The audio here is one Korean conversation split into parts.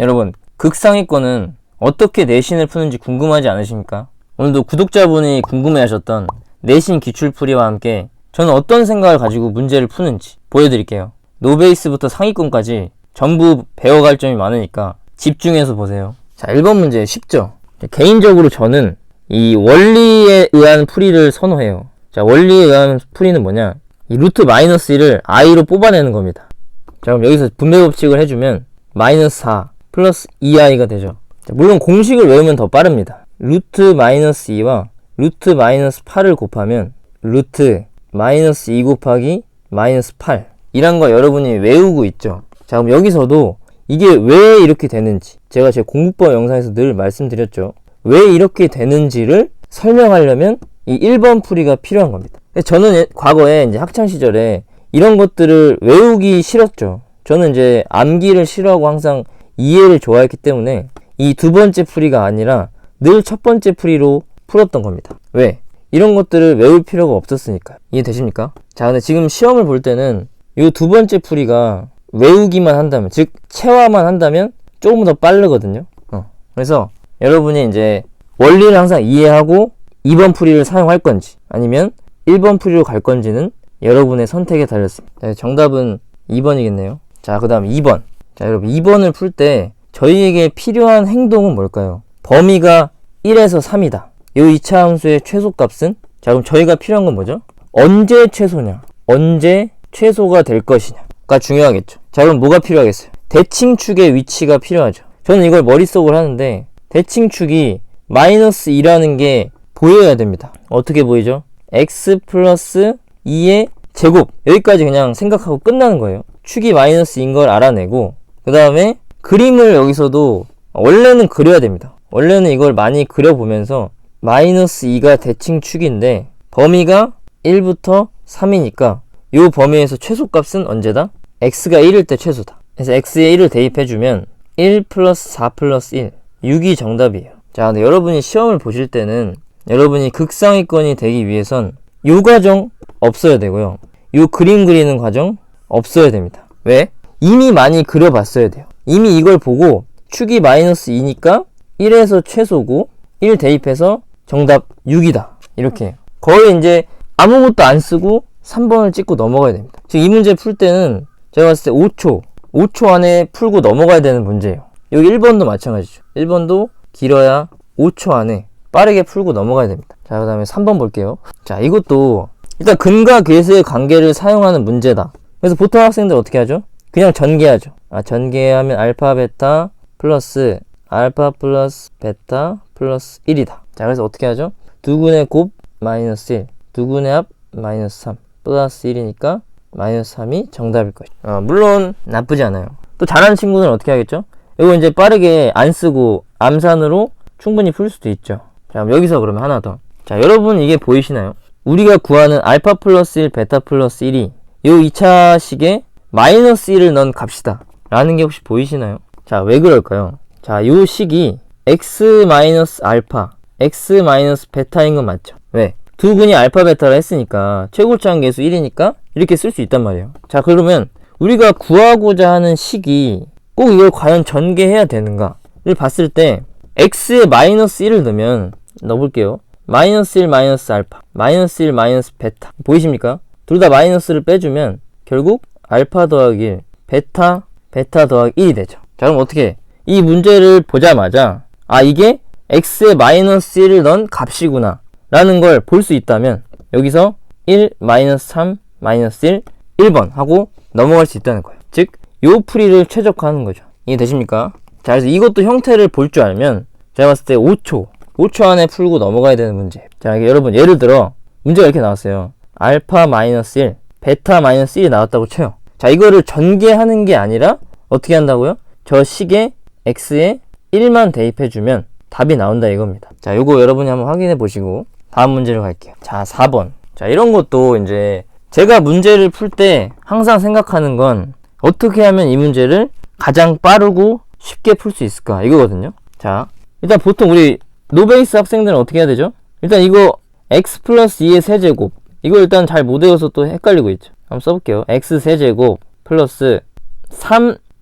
여러분, 극상위권은 어떻게 내신을 푸는지 궁금하지 않으십니까? 오늘도 구독자분이 궁금해하셨던 내신 기출풀이와 함께 저는 어떤 생각을 가지고 문제를 푸는지 보여드릴게요. 노베이스부터 상위권까지 전부 배워갈 점이 많으니까 집중해서 보세요. 자, 1번 문제 쉽죠? 개인적으로 저는 이 원리에 의한 풀이를 선호해요. 자, 원리에 의한 풀이는 뭐냐? 이 루트 마이너스 1을 i로 뽑아내는 겁니다. 자, 그럼 여기서 분배 법칙을 해주면 마이너스 4 플러스 2i가 되죠. 자, 물론 공식을 외우면 더 빠릅니다. 루트 마이너스 2와 루트 마이너스 8을 곱하면 루트 마이너스 2 곱하기 마이너스 8 이란 거 여러분이 외우고 있죠. 자, 그럼 여기서도 이게 왜 이렇게 되는지 제가 제 공부법 영상에서 늘 말씀드렸죠. 왜 이렇게 되는지를 설명하려면 이 1번 풀이가 필요한 겁니다. 저는 예- 과거에 이제 학창 시절에 이런 것들을 외우기 싫었죠. 저는 이제 암기를 싫어하고 항상 이해를 좋아했기 때문에 이 두 번째 풀이가 아니라 늘 첫 번째 풀이로 풀었던 겁니다. 왜? 이런 것들을 외울 필요가 없었으니까. 이해되십니까? 자, 근데 지금 시험을 볼 때는 이 두 번째 풀이가 외우기만 한다면, 즉, 체화만 한다면 조금 더 빠르거든요. 어. 그래서 여러분이 이제 원리를 항상 이해하고 2번 풀이를 사용할 건지 아니면 1번 풀이로 갈 건지는 여러분의 선택에 달렸습니다. 자, 정답은 2번이겠네요. 자, 그 다음 2번. 자, 여러분 2번을 풀 때 저희에게 필요한 행동은 뭘까요? 범위가 1에서 3이다. 이 2차 함수의 최소값은? 자, 그럼 저희가 필요한 건 뭐죠? 언제 최소냐? 언제 최소가 될 것이냐가 중요하겠죠. 자, 그럼 뭐가 필요하겠어요? 대칭축의 위치가 필요하죠. 저는 이걸 머릿속으로 하는데 대칭축이 마이너스 2라는 게 보여야 됩니다. 어떻게 보이죠? x 플러스 2의 제곱 여기까지 그냥 생각하고 끝나는 거예요. 축이 마이너스인 걸 알아내고 그 다음에 그림을 여기서도 원래는 그려야 됩니다. 원래는 이걸 많이 그려보면서 마이너스 2가 대칭 축인데 범위가 1부터 3이니까 이 범위에서 최소값은 언제다? x가 1일 때 최소다. 그래서 x에 1을 대입해주면 1 플러스 4 플러스 1 6이 정답이에요. 자, 근데 여러분이 시험을 보실 때는 여러분이 극상위권이 되기 위해선 요 과정 없어야 되고요. 요 그림 그리는 과정 없어야 됩니다. 왜? 이미 많이 그려봤어야 돼요. 이미 이걸 보고 축이 마이너스 2니까 1에서 최소고 1 대입해서 정답 6이다. 이렇게. 거의 이제 아무것도 안 쓰고 3번을 찍고 넘어가야 됩니다. 지금 이 문제 풀 때는 제가 봤을 때 5초, 5초 안에 풀고 넘어가야 되는 문제예요. 여기 1번도 마찬가지죠. 1번도 길어야 5초 안에 빠르게 풀고 넘어가야 됩니다. 자, 그 다음에 3번 볼게요. 자, 이것도 일단 근과 계수의 관계를 사용하는 문제다. 그래서 보통 학생들 어떻게 하죠? 그냥 전개하죠. 아, 전개하면 알파, 베타 플러스 알파 플러스 베타 플러스 1이다. 자, 그래서 어떻게 하죠? 두근의 곱 마이너스 1, 두근의 합 마이너스 3 플러스 1이니까 마이너스 3이 정답일 것이죠. 어, 물론 나쁘지 않아요. 또 잘하는 친구는 어떻게 하겠죠? 이거 이제 빠르게 안 쓰고 암산으로 충분히 풀 수도 있죠. 자, 여기서 그러면 하나 더. 자, 여러분 이게 보이시나요? 우리가 구하는 알파 플러스 1, 베타 플러스 1이 요 2차 식에 마이너스 1을 넣은 값이다. 라는 게 혹시 보이시나요? 자, 왜 그럴까요? 자, 요 식이 x 마이너스 알파, x 마이너스 베타인 건 맞죠? 왜? 두 근이 알파 베타를 했으니까 최고차항 계수 1이니까 이렇게 쓸 수 있단 말이에요. 자, 그러면 우리가 구하고자 하는 식이 꼭 이걸 과연 전개해야 되는가를 봤을 때 x에 마이너스 1을 넣으면 넣어볼게요. 마이너스 1 마이너스 알파 마이너스 1 마이너스 베타 보이십니까? 둘 다 마이너스를 빼주면 결국 알파 더하기 1 베타 베타 더하기 1이 되죠. 자 그럼 어떻게 해? 이 문제를 보자마자 아 이게 x에 마이너스 1을 넣은 값이구나 라는 걸 볼 수 있다면 여기서 1 마이너스 3 마이너스 1 1번 하고 넘어갈 수 있다는 거예요. 즉 요 풀이를 최적화하는 거죠. 이해되십니까? 자, 그래서 이것도 형태를 볼 줄 알면 제가 봤을 때 5초, 5초 안에 풀고 넘어가야 되는 문제. 자, 여러분 예를 들어 문제가 이렇게 나왔어요. 알파 마이너스 1, 베타 마이너스 1이 나왔다고 쳐요. 자, 이거를 전개하는 게 아니라 어떻게 한다고요? 저 식에 x에 1만 대입해주면 답이 나온다 이겁니다. 자, 요거 여러분이 한번 확인해 보시고 다음 문제로 갈게요. 자, 4번. 자, 이런 것도 이제 제가 문제를 풀 때 항상 생각하는 건 어떻게 하면 이 문제를 가장 빠르고 쉽게 풀 수 있을까 이거거든요. 자, 일단 보통 우리 노베이스 학생들은 어떻게 해야 되죠? 일단 이거 x 플러스 2의 세제곱 이거 일단 잘 못 외워서 또 헷갈리고 있죠. 한번 써볼게요. x 세제곱 플러스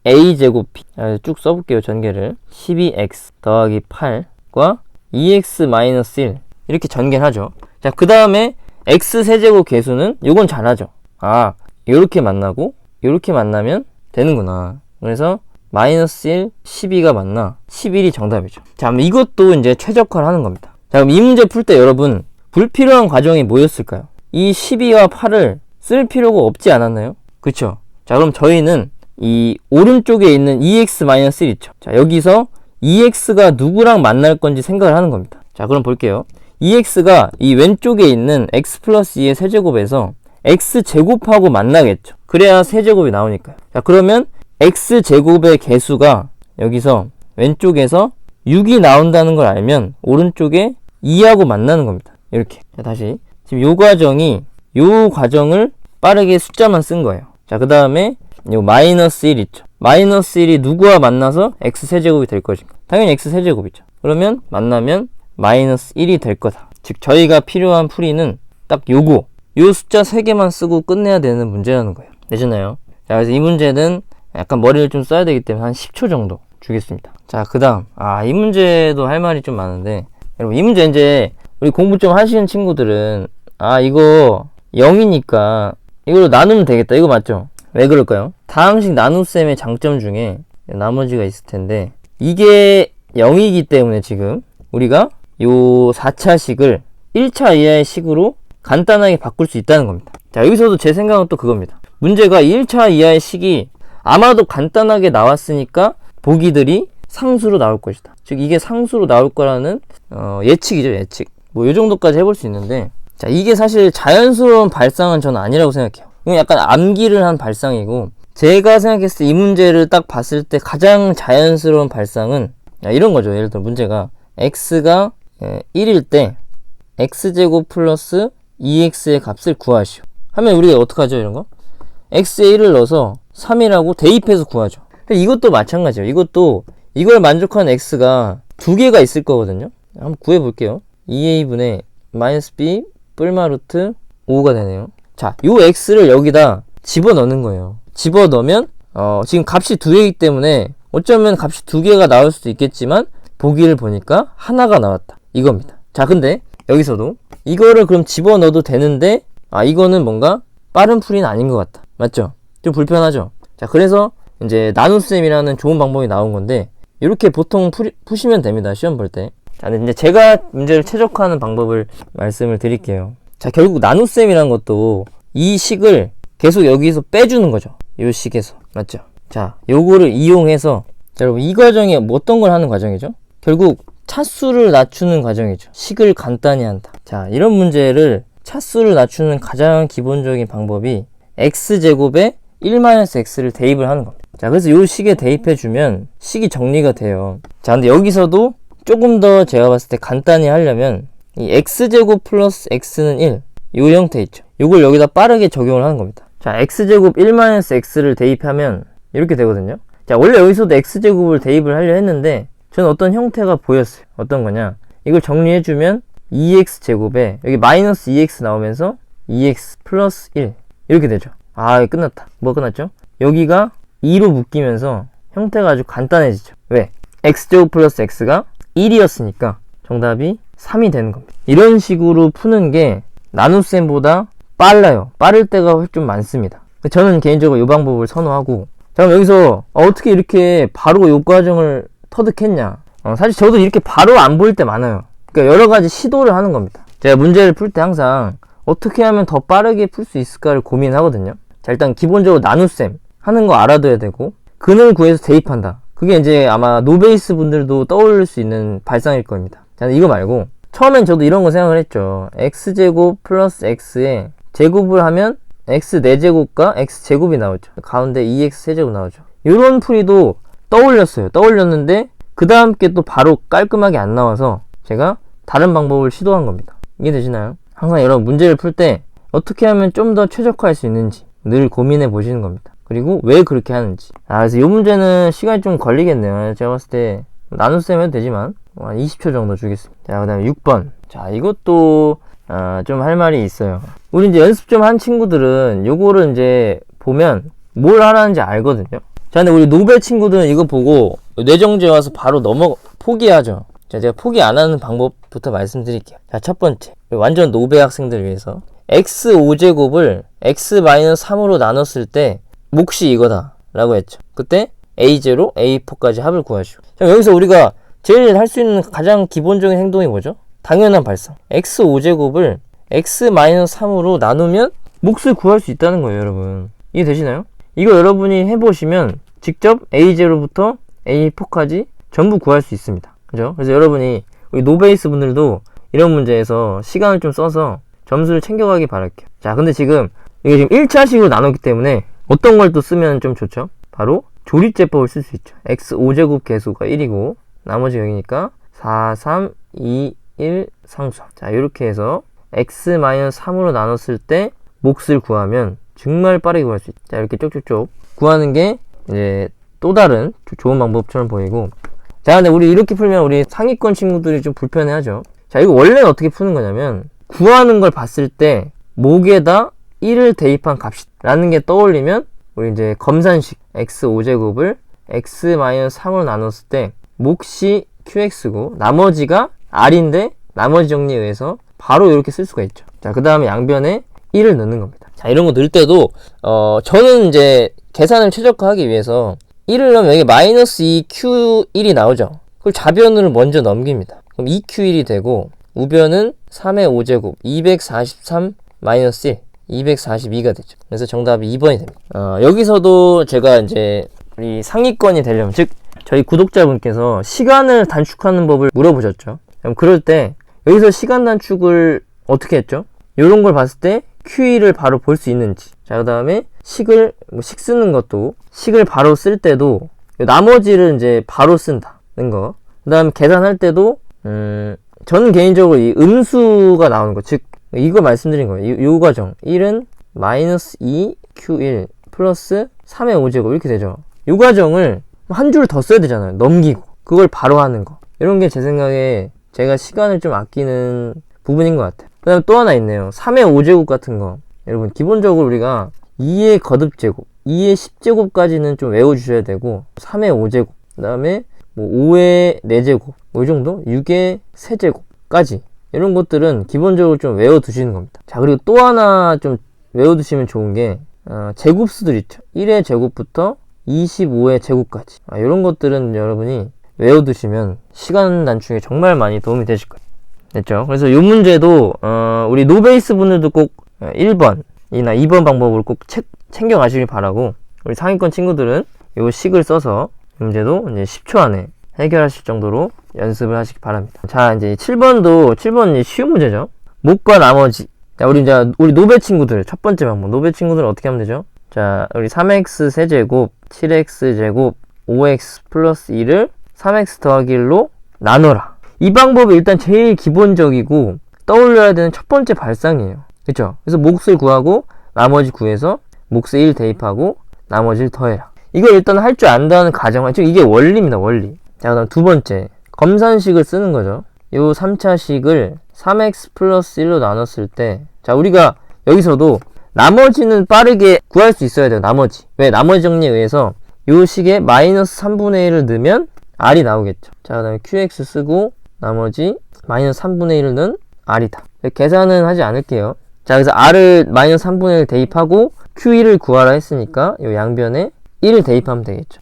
a제곱이 자, 쭉 써볼게요 전개를. 12x 더하기 8과 2x 마이너스 1 이렇게 전개를 하죠. 자 그 다음에 x 세제곱 계수는 요건 잘하죠. 아 요렇게 만나고 요렇게 만나면 되는구나. 그래서 마이너스 1, 12가 맞나? 11이 정답이죠. 자 그럼 이것도 이제 최적화를 하는 겁니다. 자 그럼 이 문제 풀 때 여러분 불필요한 과정이 뭐였을까요? 이 12와 8을 쓸 필요가 없지 않았나요? 그쵸. 자 그럼 저희는 이 오른쪽에 있는 2x-1 있죠. 자 여기서 2x가 누구랑 만날 건지 생각을 하는 겁니다. 자 그럼 볼게요. 2x가 이 왼쪽에 있는 x 플러스 2의 세제곱에서 x 제곱하고 만나겠죠. 그래야 세제곱이 나오니까요. 자 그러면 x 제곱의 개수가 여기서 왼쪽에서 6이 나온다는 걸 알면 오른쪽에 2하고 만나는 겁니다. 이렇게. 자 다시. 지금 요 과정이 요 과정을 빠르게 숫자만 쓴 거예요. 자 그 다음에 요 마이너스 1 있죠. 마이너스 1이 누구와 만나서 x 세제곱이 될 것인가? 당연히 x 세제곱이죠. 그러면 만나면 마이너스 1이 될 거다. 즉 저희가 필요한 풀이는 딱 요거. 요 숫자 3개만 쓰고 끝내야 되는 문제라는 거예요. 되셨나요? 자 그래서 이 문제는 약간 머리를 좀 써야 되기 때문에 한 10초 정도 주겠습니다. 자 그 다음. 아 이 문제도 할 말이 좀 많은데. 여러분 이 문제 이제 우리 공부 좀 하시는 친구들은 아 이거 0이니까 이걸로 나누면 되겠다 이거 맞죠? 왜 그럴까요? 다항식 나눗셈의 장점 중에 나머지가 있을 텐데 이게 0이기 때문에 지금 우리가 요 4차식을 1차 이하의 식으로 간단하게 바꿀 수 있다는 겁니다. 자, 여기서도 제 생각은 또 그겁니다. 문제가 1차 이하의 식이 아마도 간단하게 나왔으니까 보기들이 상수로 나올 것이다. 즉, 이게 상수로 나올 거라는 어, 예측이죠, 예측. 뭐, 요 정도까지 해볼 수 있는데, 자, 이게 사실 자연스러운 발상은 저는 아니라고 생각해요. 이건 약간 암기를 한 발상이고, 제가 생각했을 때 이 문제를 딱 봤을 때 가장 자연스러운 발상은 야, 이런 거죠. 예를 들어 문제가 x가 1일 때 x제곱 플러스 2x의 값을 구하시오. 하면 우리가 어떡하죠, 이런 거? x에 1을 넣어서 3이라고 대입해서 구하죠. 이것도 마찬가지예요. 이것도 이걸 만족하는 x가 두 개가 있을 거거든요. 한번 구해 볼게요. 2a분의 마이너스 b 뿔마 루트 5가 되네요. 자, 요 x를 여기다 집어 넣는 거예요. 집어 넣으면 어, 지금 값이 두 개이기 때문에 어쩌면 값이 두 개가 나올 수도 있겠지만 보기를 보니까 하나가 나왔다. 이겁니다. 자, 근데 여기서도 이거를 그럼 집어 넣어도 되는데 아, 이거는 뭔가 빠른 풀이는 아닌 것 같다. 맞죠? 좀 불편하죠? 자, 그래서 이제 나눗셈이라는 좋은 방법이 나온 건데 이렇게 보통 푸시면 됩니다. 시험 볼 때. 자, 근데 이제 제가 문제를 최적화하는 방법을 말씀을 드릴게요. 자, 결국 나눗셈이라는 것도 이 식을 계속 여기서 빼주는 거죠. 이 식에서. 맞죠? 자, 요거를 이용해서 자, 여러분 이 과정이 어떤 걸 하는 과정이죠? 결국 차수를 낮추는 과정이죠. 식을 간단히 한다. 자, 이런 문제를 차수를 낮추는 가장 기본적인 방법이 x제곱에 1-x를 대입을 하는 겁니다. 자, 그래서 요 식에 대입해주면 식이 정리가 돼요. 자, 근데 여기서도 조금 더 제가 봤을 때 간단히 하려면 이 x제곱 플러스 x는 1. 요 형태 있죠. 요걸 여기다 빠르게 적용을 하는 겁니다. 자, x제곱 1-x를 대입하면 이렇게 되거든요. 자, 원래 여기서도 x제곱을 대입을 하려 했는데 저는 어떤 형태가 보였어요. 어떤 거냐. 이걸 정리해주면 2x제곱에 여기 마이너스 2x 나오면서 2x 플러스 1 이렇게 되죠. 아, 끝났다. 뭐 끝났죠? 여기가 2로 묶이면서 형태가 아주 간단해지죠. 왜? x제곱 플러스 x가 1이었으니까 정답이 3이 되는 겁니다. 이런 식으로 푸는 게 나눗셈보다 빨라요. 빠를 때가 좀 많습니다. 저는 개인적으로 이 방법을 선호하고 자 그럼 여기서 어, 떻게 이렇게 바로 이 과정을 터득했냐 어, 사실 저도 이렇게 바로 안 보일 때 많아요 그러니까 여러 가지 시도를 하는 겁니다 제가 문제를 풀 때 항상 어떻게 하면 더 빠르게 풀 수 있을까를 고민하거든요 자 일단 기본적으로 나눗셈 하는 거 알아둬야 되고 근을 구해서 대입한다 그게 이제 아마 노베이스 분들도 떠올릴 수 있는 발상일 겁니다 자 이거 말고 처음엔 저도 이런 거 생각을 했죠 x제곱 플러스 x에 제곱을 하면 x 4제곱과 x 제곱이 나오죠. 가운데 2x 세제곱 나오죠. 이런 풀이도 떠올렸어요. 떠올렸는데 그 다음 게 또 바로 깔끔하게 안 나와서 제가 다른 방법을 시도한 겁니다. 이해되시나요? 항상 여러분 문제를 풀 때 어떻게 하면 좀 더 최적화할 수 있는지 늘 고민해 보시는 겁니다. 그리고 왜 그렇게 하는지. 아, 그래서 이 문제는 시간이 좀 걸리겠네요. 제가 봤을 때 나눗셈 해도 되지만 한 20초 정도 주겠습니다. 자, 그 다음에 6번. 자, 이것도 아, 좀할 말이 있어요. 우리 이제 연습 좀 한 친구들은 요거를 이제 보면 뭘 하라는지 알거든요. 자, 근데 우리 노벨 친구들은 이거 보고 뇌정지에 와서 바로 넘어 포기하죠. 자, 제가 포기 안 하는 방법부터 말씀드릴게요. 자, 첫 번째. 완전 노베 학생들 위해서. x 5제곱을 x-3으로 나눴을 때 몫이 이거다. 라고 했죠. 그때 a0, a4까지 합을 구하시오. 자, 여기서 우리가 제일 할 수 있는 가장 기본적인 행동이 뭐죠? 당연한 발상. x 5제곱을 x-3으로 나누면 몫을 구할 수 있다는 거예요, 여러분. 이해되시나요? 이거 여러분이 해보시면 직접 A0부터 A4까지 전부 구할 수 있습니다. 그죠? 그래서 여러분이 우리 노베이스 분들도 이런 문제에서 시간을 좀 써서 점수를 챙겨가기 바랄게요. 자, 근데 지금 이게 지금 1차식으로 나눴기 때문에 어떤 걸 또 쓰면 좀 좋죠? 바로 조립제법을 쓸 수 있죠. x 5제곱 개수가 1이고 나머지 0이니까 4, 3, 2, 1 상수. 자, 이렇게 해서 x-3으로 나눴을 때 몫을 구하면 정말 빠르게 구할 수 있다. 자, 이렇게 쪽쪽쪽 구하는 게 이제 또 다른 좋은 방법처럼 보이고. 자, 근데 우리 이렇게 풀면 우리 상위권 친구들이 좀 불편해하죠. 자, 이거 원래는 어떻게 푸는 거냐면 구하는 걸 봤을 때 목에다 1을 대입한 값이 라는 게 떠올리면 우리 이제 검산식 x 5제곱을 x-3으로 나눴을 때 몫이 qx고 나머지가 r인데 나머지 정리에 의해서 바로 이렇게 쓸 수가 있죠. 자, 그 다음에 양변에 1을 넣는 겁니다. 자, 이런 거 넣을 때도, 어, 저는 이제 계산을 최적화하기 위해서 1을 넣으면 여기 마이너스 2q1이 나오죠. 그걸 좌변으로 먼저 넘깁니다. 그럼 2q1이 되고, 우변은 3의 5제곱, 243 마이너스 1, 242가 되죠. 그래서 정답이 2번이 됩니다. 어, 여기서도 제가 이제 우리 상위권이 되려면, 즉, 저희 구독자분께서 시간을 단축하는 법을 물어보셨죠. 그럼 그럴 때, 여기서 시간 단축을 어떻게 했죠? 이런 걸 봤을 때 QE를 바로 볼 수 있는지. 자, 그 다음에 식을, 뭐 식 쓰는 것도, 식을 바로 쓸 때도, 나머지를 이제 바로 쓴다는 거. 그 다음 계산할 때도, 음, 저는 개인적으로 이 음수가 나오는 거. 즉, 이거 말씀드린 거예요. 이, 요 과정. 1은 마이너스 2 Q1 플러스 3의 5제곱 이렇게 되죠. 이 과정을 한 줄 더 써야 되잖아요. 넘기고. 그걸 바로 하는 거. 이런 게 제 생각에 제가 시간을 좀 아끼는 부분인 것 같아요. 그 다음에 또 하나 있네요. 3의 5제곱 같은 거. 여러분, 기본적으로 우리가 2의 거듭제곱, 2의 10제곱까지는 좀 외워주셔야 되고, 3의 5제곱, 그 다음에 뭐 5의 4제곱, 뭐이 정도? 6의 3제곱까지. 이런 것들은 기본적으로 좀 외워두시는 겁니다. 자, 그리고 또 하나 좀 외워두시면 좋은 게, 어, 제곱수들 있죠. 1의 제곱부터 25의 제곱까지. 아, 이런 것들은 여러분이 외워두시면 시간 단축에 정말 많이 도움이 되실 거예요. 됐죠? 그래서 이 문제도 어, 우리 노베이스 분들도 꼭 1번이나 2번 방법을 꼭 책, 챙겨 가시길 바라고 우리 상위권 친구들은 이 식을 써서 이 문제도 이제 10초 안에 해결하실 정도로 연습을 하시기 바랍니다. 자, 이제 7번도 7번 이제 쉬운 문제죠. 목과 나머지. 자, 우리 이제 우리 노베 친구들 첫 번째 방법. 노베 친구들은 어떻게 하면 되죠? 자, 우리 3x 세제곱, 7x 제곱, 5x 플러스 2를 3x 더하기 1로 나눠라. 이 방법이 일단 제일 기본적이고 떠올려야 되는 첫 번째 발상이에요. 그쵸? 그래서 몫을 구하고 나머지 구해서 몫에 1 대입하고 나머지를 더해라. 이거 일단 할 줄 안다는 가정은 지금 이게 원리입니다. 원리. 자, 그다음 두 번째. 검산식을 쓰는 거죠. 요 3차식을 3x 플러스 1로 나눴을 때, 자, 우리가 여기서도 나머지는 빠르게 구할 수 있어야 돼요. 나머지. 왜? 나머지 정리에 의해서 요 식에 마이너스 3분의 1을 넣으면 r이 나오겠죠. 자, 그 다음에 qx 쓰고 나머지 마이너스 3분의 1을 넣은 r이다. 계산은 하지 않을게요. 자, 그래서 r을 마이너스 3분의 1 대입하고 q1을 구하라 했으니까 요 양변에 1을 대입하면 되겠죠.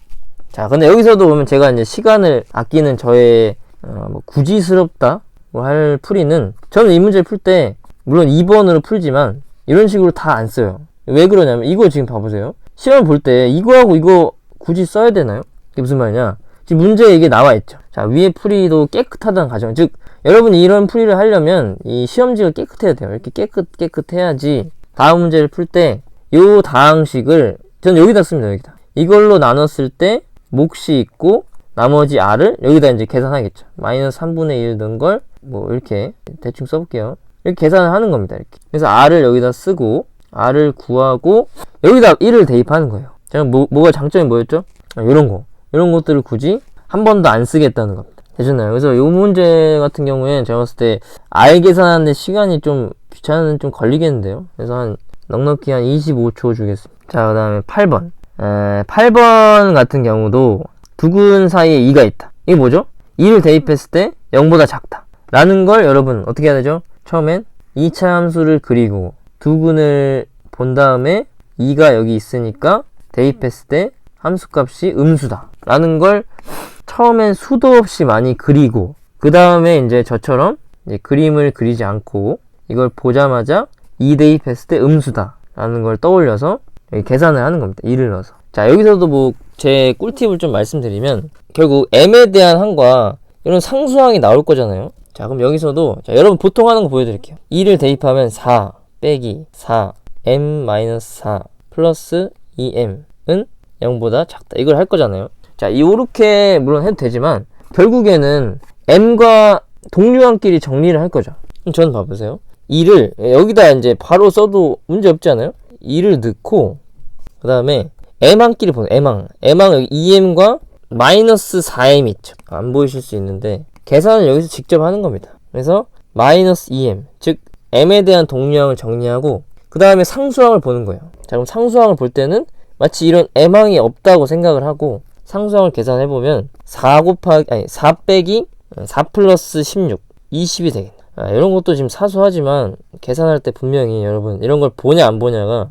자, 근데 여기서도 보면 제가 이제 시간을 아끼는 저의 어, 뭐 구지스럽다 뭐 할 풀이는 저는 이 문제를 풀때 물론 2번으로 풀지만 이런 식으로 다 안 써요. 왜 그러냐면 이거 지금 봐보세요. 시험 볼 때 이거하고 이거 굳이 써야 되나요? 이게 무슨 말이냐? 지금 문제에 이게 나와 있죠. 자, 위에 풀이도 깨끗하다는 가정. 즉, 여러분이 이런 풀이를 하려면 이 시험지가 깨끗해야 돼요. 이렇게 깨끗, 깨끗해야지 다음 문제를 풀 때 요 다항식을 저는 여기다 씁니다. 여기다. 이걸로 나눴을 때 몫이 있고 나머지 r을 여기다 이제 계산하겠죠. 마이너스 3분의 1 넣은 걸 뭐 이렇게 대충 써볼게요. 이렇게 계산을 하는 겁니다. 이렇게. 그래서 r을 여기다 쓰고 r을 구하고 여기다 1을 대입하는 거예요. 자, 뭐, 뭐가 장점이 뭐였죠? 아, 이런 거. 이런 것들을 굳이 한 번도 안 쓰겠다는 겁니다. 되셨나요? 그래서 이 문제 같은 경우에는 제가 봤을 때 R 계산하는데 시간이 좀 귀찮은 좀 걸리겠는데요. 그래서 한 넉넉히 한 25초 주겠습니다. 자, 그 다음에 8번. 에, 8번 같은 경우도 두근 사이에 2가 있다. 이게 뭐죠? 2를 대입했을 때 0보다 작다. 라는 걸 여러분 어떻게 해야 되죠? 처음엔 2차 함수를 그리고 두근을 본 다음에 2가 여기 있으니까 대입했을 때 함수값이 음수다. 라는 걸 처음엔 수도 없이 많이 그리고 그 다음에 이제 저처럼 이제 그림을 그리지 않고 이걸 보자마자 2 대입했을 때 음수다. 라는 걸 떠올려서 계산을 하는 겁니다. 2를 넣어서. 자, 여기서도 뭐 제 꿀팁을 좀 말씀드리면 결국 m에 대한 항과 이런 상수항이 나올 거잖아요. 자, 그럼 여기서도 자, 여러분 보통 하는 거 보여드릴게요. 2를 대입하면 4 빼기 4 m-4 플러스 2m은 0보다 작다. 이걸 할 거잖아요. 자, 이렇게 물론 해도 되지만 결국에는 m과 동류항끼리 정리를 할 거죠. 저는 봐보세요. 2를 여기다 이제 바로 써도 문제 없지 않아요? 2를 넣고 그 다음에 m항끼리 보는 m항 m항 여기 2m과 마이너스 4m 있죠. 안 보이실 수 있는데 계산을 여기서 직접 하는 겁니다. 그래서 마이너스 2m 즉 m에 대한 동류항을 정리하고 그 다음에 상수항을 보는 거예요. 자 그럼 상수항을 볼 때는 마치 이런 m항이 없다고 생각을 하고 상수항을 계산해 보면 4 곱하기 아니 4 빼기 4 플러스 16 20이 되겠네. 아, 이런 것도 지금 사소하지만 계산할 때 분명히 여러분 이런 걸 보냐 안 보냐가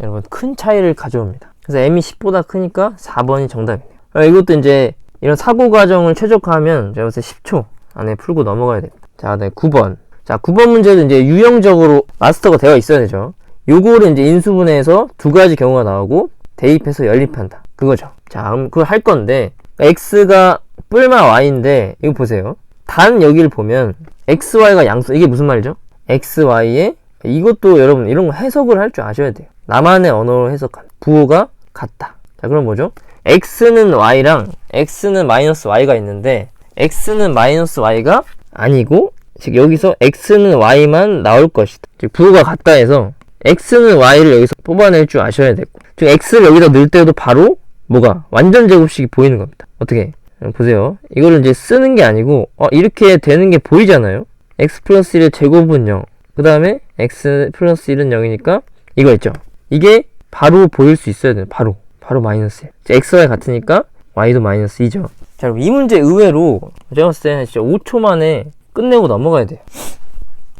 여러분 큰 차이를 가져옵니다. 그래서 m이 10보다 크니까 4번이 정답이네요. 아, 이것도 이제 이런 사고 과정을 최적화하면 제가 볼때 10초 안에 풀고 넘어가야 됩니다. 자, 네, 9번. 자, 9번 문제도 이제 유형적으로 마스터가 되어 있어야 되죠. 요거를 이제 인수분해해서 두 가지 경우가 나오고 대입해서 연립한다. 그거죠. 자, 그럼 그걸 할 건데 x가 뿔마 y인데 이거 보세요. 단 여기를 보면 xy가 양수 이게 무슨 말이죠? xy에 이것도 여러분 이런 거 해석을 할 줄 아셔야 돼요. 나만의 언어로 해석한 부호가 같다. 자, 그럼 뭐죠? x는 y랑 x는 마이너스 y가 있는데 x는 마이너스 y가 아니고 즉 여기서 x는 y만 나올 것이다. 즉 부호가 같다 해서 x는 y를 여기서 뽑아낼 줄 아셔야 되고 즉 x를 여기다 넣을 때도 바로 뭐가 완전 제곱식이 보이는 겁니다. 어떻게? 보세요. 이거를 이제 쓰는 게 아니고 어, 이렇게 되는 게 보이잖아요. x 플러스 1의 제곱은 0. 그 다음에 x 플러스 1은 0이니까 이거 있죠. 이게 바로 보일 수 있어야 돼요. 바로. 바로 마이너스 1. x와 같으니까 y도 마이너스 2죠. 자, 그럼 이 문제 의외로 제가 봤을 때는 진짜 5초 만에 끝내고 넘어가야 돼요.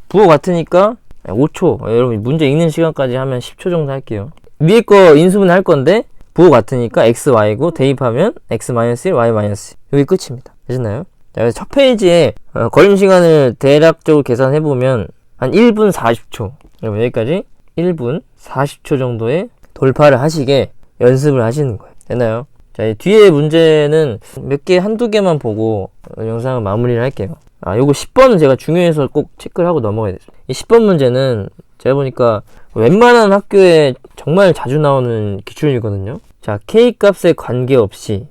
부호 같으니까 5초. 여러분 문제 읽는 시간까지 하면 10초 정도 할게요. 위에 거 인수분 할 건데 부호 같으니까 x, y고 대입하면 x 마이너스 1, y 마이너스 1. 여기 끝입니다. 되셨나요? 자, 그래서 첫 페이지에 어, 걸림 시간을 대략적으로 계산해 보면 한 1분 40초. 여러분 여기까지 1분 40초 정도에 돌파를 하시게 연습을 하시는 거예요. 됐나요? 자, 이 뒤에 문제는 몇 개, 한두 개만 보고 영상을 마무리를 할게요. 아, 요거 10번은 제가 중요해서 꼭 체크를 하고 넘어가야 돼요. 이 10번 문제는 제가 보니까 웬만한 학교에 정말 자주 나오는 기출이거든요. 자, K 값에 관계없이는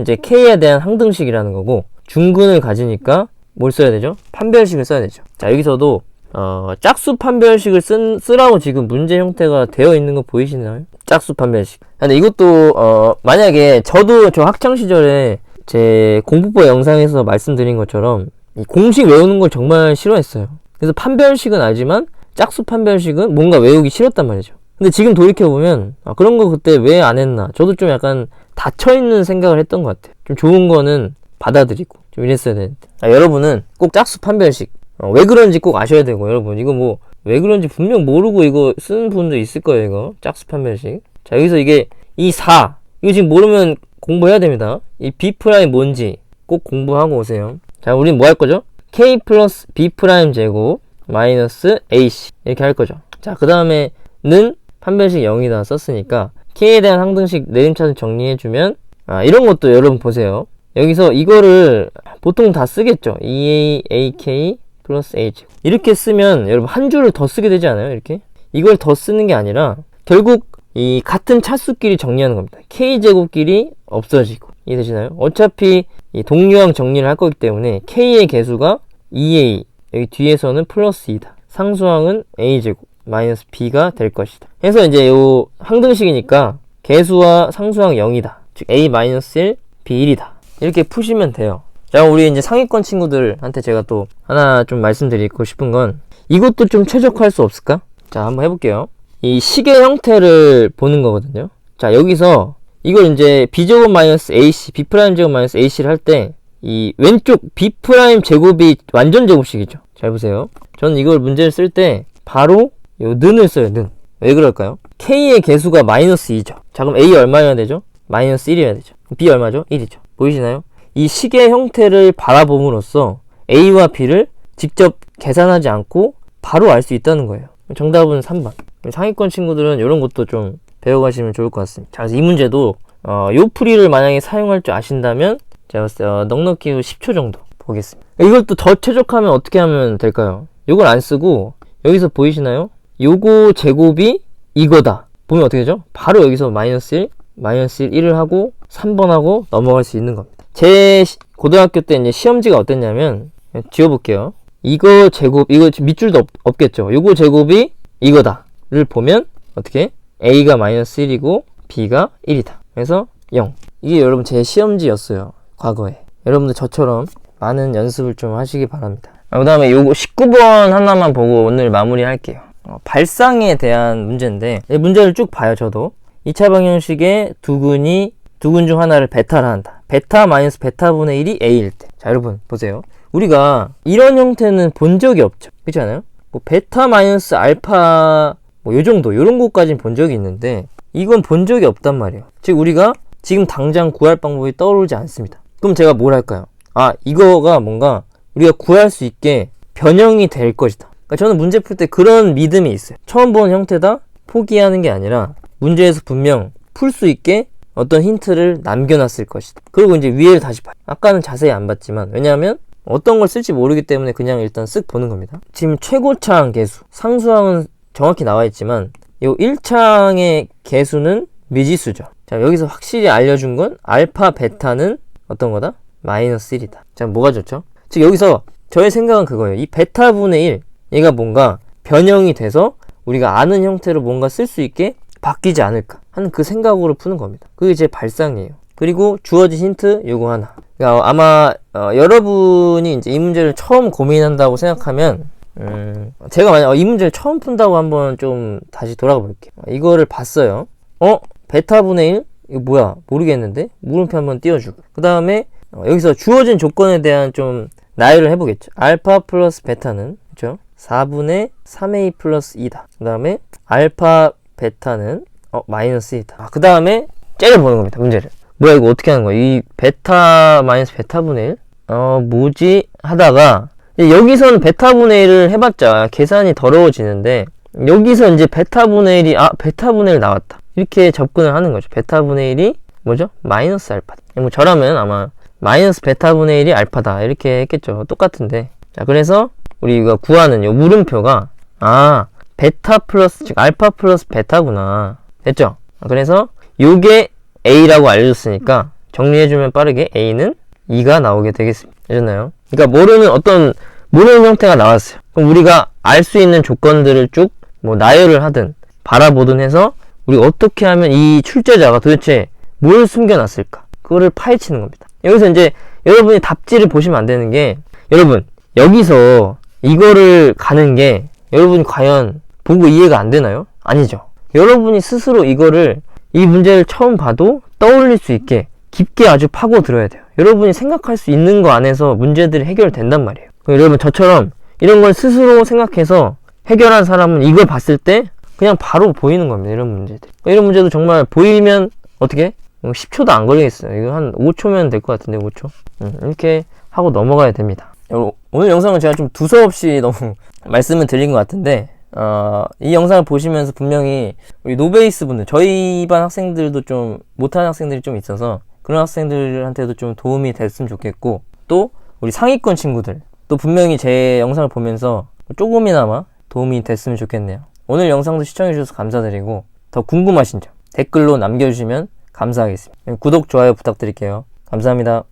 이제 K에 대한 항등식이라는 거고, 중근을 가지니까 뭘 써야 되죠? 판별식을 써야 되죠. 자, 여기서도 어, 짝수 판별식을 쓴, 쓰라고 지금 문제 형태가 되어 있는 거 보이시나요? 짝수 판별식. 근데 이것도, 어, 만약에 저도 저 학창 시절에 제 공부법 영상에서 말씀드린 것처럼 이 공식 외우는 걸 정말 싫어했어요. 그래서 판별식은 알지만 짝수 판별식은 뭔가 외우기 싫었단 말이죠. 근데 지금 돌이켜보면, 아, 그런 거 그때 왜 안 했나. 저도 좀 약간 닫혀있는 생각을 했던 것 같아요. 좀 좋은 거는 받아들이고, 좀 이랬어야 되는데. 아, 여러분은 꼭 짝수 판별식, 어, 왜 그런지 꼭 아셔야 되고 여러분. 이거 뭐 왜 그런지 분명 모르고 이거 쓰는 분도 있을 거예요 이거. 짝수 판별식. 자 여기서 이게 이 4 이거 지금 모르면 공부해야 됩니다. 이 B 프라임 뭔지 꼭 공부하고 오세요. 자 우린 뭐 할 거죠? K 플러스 B 프라임 제곱 마이너스 AC 이렇게 할 거죠. 자 그 다음에 는 판별식 0이 다 썼으니까 K에 대한 항등식 내림차순 정리해주면 아 이런 것도 여러분 보세요. 여기서 이거를 보통 다 쓰겠죠. 2A, AK 플러스 H. 이렇게 쓰면 여러분 한 줄을 더 쓰게 되지 않아요 이렇게? 이걸 더 쓰는 게 아니라 결국 이 같은 차수끼리 정리하는 겁니다. K제곱끼리 없어지고. 이해되시나요? 어차피 이 동류항 정리를 할 거기 때문에 K의 개수가 2A 여기 뒤에서는 플러스 2다. 상수항은 A제곱 마이너스 B가 될 것이다 그래서 이제 요 항등식이니까 개수와 상수항 0이다 즉 A 마이너스 1, B 1이다 이렇게 푸시면 돼요 자, 우리 이제 상위권 친구들한테 제가 또 하나 좀 말씀드리고 싶은 건 이것도 좀 최적화할 수 없을까? 자, 한번 해볼게요. 이 시계 형태를 보는 거거든요. 자, 여기서 이걸 이제 b제곱 마이너스 ac, b 프라임 제곱 마이너스 ac를 할 때 이 왼쪽 b 프라임 제곱이 완전 제곱식이죠. 잘 보세요. 저는 이걸 문제를 쓸 때 바로 요 는을 써요. 는. 왜 그럴까요? k의 개수가 마이너스 2죠. 자, 그럼 a 얼마여야 되죠? 마이너스 1이어야 되죠. b 얼마죠? 1이죠. 보이시나요? 이 식의 형태를 바라봄으로써 a와 b를 직접 계산하지 않고 바로 알 수 있다는 거예요. 정답은 3번. 상위권 친구들은 이런 것도 좀 배워가시면 좋을 것 같습니다. 자, 그래서 이 문제도 어, 요 풀이를 만약에 사용할 줄 아신다면 제가 봤을 때 어, 넉넉히 10초 정도 보겠습니다. 이걸 또 더 최적화하면 어떻게 하면 될까요? 이걸 안 쓰고 여기서 보이시나요? 요거 제곱이 이거다. 보면 어떻게 되죠? 바로 여기서 마이너스 1, 마이너스 1, 1을 하고 3번 하고 넘어갈 수 있는 겁니다. 제 시- 고등학교 때 이제 시험지가 어땠냐면 지워볼게요. 이거 제곱, 이거 밑줄도 없, 겠죠 요거 제곱이 이거다를 보면 어떻게? A가 마이너스 1이고 B가 1이다. 그래서 0. 이게 여러분 제 시험지였어요. 과거에. 여러분들 저처럼 많은 연습을 좀 하시기 바랍니다. 그 다음에 요거 19번 하나만 보고 오늘 마무리 할게요. 어, 발상에 대한 문제인데, 이 문제를 쭉 봐요, 저도. 2차 방정식의 두 근이 두근 중 하나를 베타라 한다. 베타 마이너스 베타분의 1이 A일 때. 자, 여러분, 보세요. 우리가 이런 형태는 본 적이 없죠. 그렇지 않아요? 뭐, 베타 마이너스 알파, 뭐, 요 정도, 요런 것까지는 본 적이 있는데, 이건 본 적이 없단 말이에요. 즉, 우리가 지금 당장 구할 방법이 떠오르지 않습니다. 그럼 제가 뭘 할까요? 아, 이거가 뭔가 우리가 구할 수 있게 변형이 될 것이다. 그러니까 저는 문제 풀 때 그런 믿음이 있어요. 처음 본 형태다? 포기하는 게 아니라 문제에서 분명 풀 수 있게 어떤 힌트를 남겨놨을 것이다. 그리고 이제 위에를 다시 봐요. 아까는 자세히 안 봤지만 왜냐하면 어떤 걸 쓸지 모르기 때문에 그냥 일단 쓱 보는 겁니다. 지금 최고차항 개수, 상수항은 정확히 나와 있지만 요 1창의 개수는 미지수죠. 자, 여기서 확실히 알려준 건 알파, 베타는 어떤 거다? 마이너스 1이다. 자, 뭐가 좋죠? 즉, 여기서 저의 생각은 그거예요. 이 베타 분의 1, 얘가 뭔가 변형이 돼서 우리가 아는 형태로 뭔가 쓸 수 있게 바뀌지 않을까 하는 그 생각으로 푸는 겁니다. 그게 제 발상이에요. 그리고 주어진 힌트 요거 하나. 그러니까 아마 어, 여러분이 이제 이 문제를 처음 고민한다고 생각하면 음, 제가 만약 이 문제를 처음 푼다고 한번 좀 다시 돌아가 볼게요. 이거를 봤어요. 어? 베타분의 1? 이거 뭐야? 모르겠는데? 물음표 한번 띄워주고. 그 다음에 여기서 주어진 조건에 대한 좀 나열을 해보겠죠. 알파 플러스 베타는, 그죠? 4분의 3a 플러스 2다. 그 다음에 알파 베타는, 어, 마이너스 2다. 아, 그 다음에 째려 보는 겁니다. 문제를. 뭐야, 이거 어떻게 하는 거야? 이 베타 마이너스 베타 분의 1? 어, 뭐지? 하다가, 이제 여기서는 베타 분의 1을 해봤자 계산이 더러워지는데, 여기서 이제 베타 분의 1이, 아, 베타 분의 1 나왔다. 이렇게 접근을 하는 거죠. 베타 분의 1이 뭐죠? 마이너스 알파다. 뭐 저라면 아마 마이너스 베타 분의 1이 알파다. 이렇게 했겠죠. 똑같은데. 자, 그래서 우리가 구하는 요 물음표가, 아, 베타 플러스, 즉, 알파 플러스 베타구나. 됐죠? 그래서 요게 A라고 알려줬으니까 정리해주면 빠르게 A는 2가 나오게 되겠습니다. 되셨나요? 그러니까 모르는 어떤, 모르는 형태가 나왔어요. 그럼 우리가 알 수 있는 조건들을 쭉 뭐 나열을 하든 바라보든 해서 우리가 어떻게 하면 이 출제자가 도대체 뭘 숨겨놨을까? 그거를 파헤치는 겁니다. 여기서 이제 여러분이 답지를 보시면 안 되는 게 여러분 여기서 이거를 가는 게 여러분이 과연 보고 이해가 안 되나요? 아니죠. 여러분이 스스로 이거를 이 문제를 처음 봐도 떠올릴 수 있게 깊게 아주 파고 들어야 돼요. 여러분이 생각할 수 있는 거 안에서 문제들이 해결된단 말이에요. 여러분 저처럼 이런 걸 스스로 생각해서 해결한 사람은 이걸 봤을 때 그냥 바로 보이는 겁니다. 이런 문제들. 이런 문제도 정말 보이면 어떻게? 10초도 안 걸리겠어요. 이거 한 5초면 될 것 같은데 5초. 음, 이렇게 하고 넘어가야 됩니다. 요- 오늘 영상은 제가 좀 두서없이 너무 말씀을 드린 것 같은데 어, 이 영상을 보시면서 분명히 우리 노베이스 분들 저희 반 학생들도 좀 못하는 학생들이 좀 있어서 그런 학생들한테도 좀 도움이 됐으면 좋겠고 또 우리 상위권 친구들 또 분명히 제 영상을 보면서 조금이나마 도움이 됐으면 좋겠네요. 오늘 영상도 시청해주셔서 감사드리고 더 궁금하신 점 댓글로 남겨주시면 감사하겠습니다. 구독, 좋아요 부탁드릴게요. 감사합니다.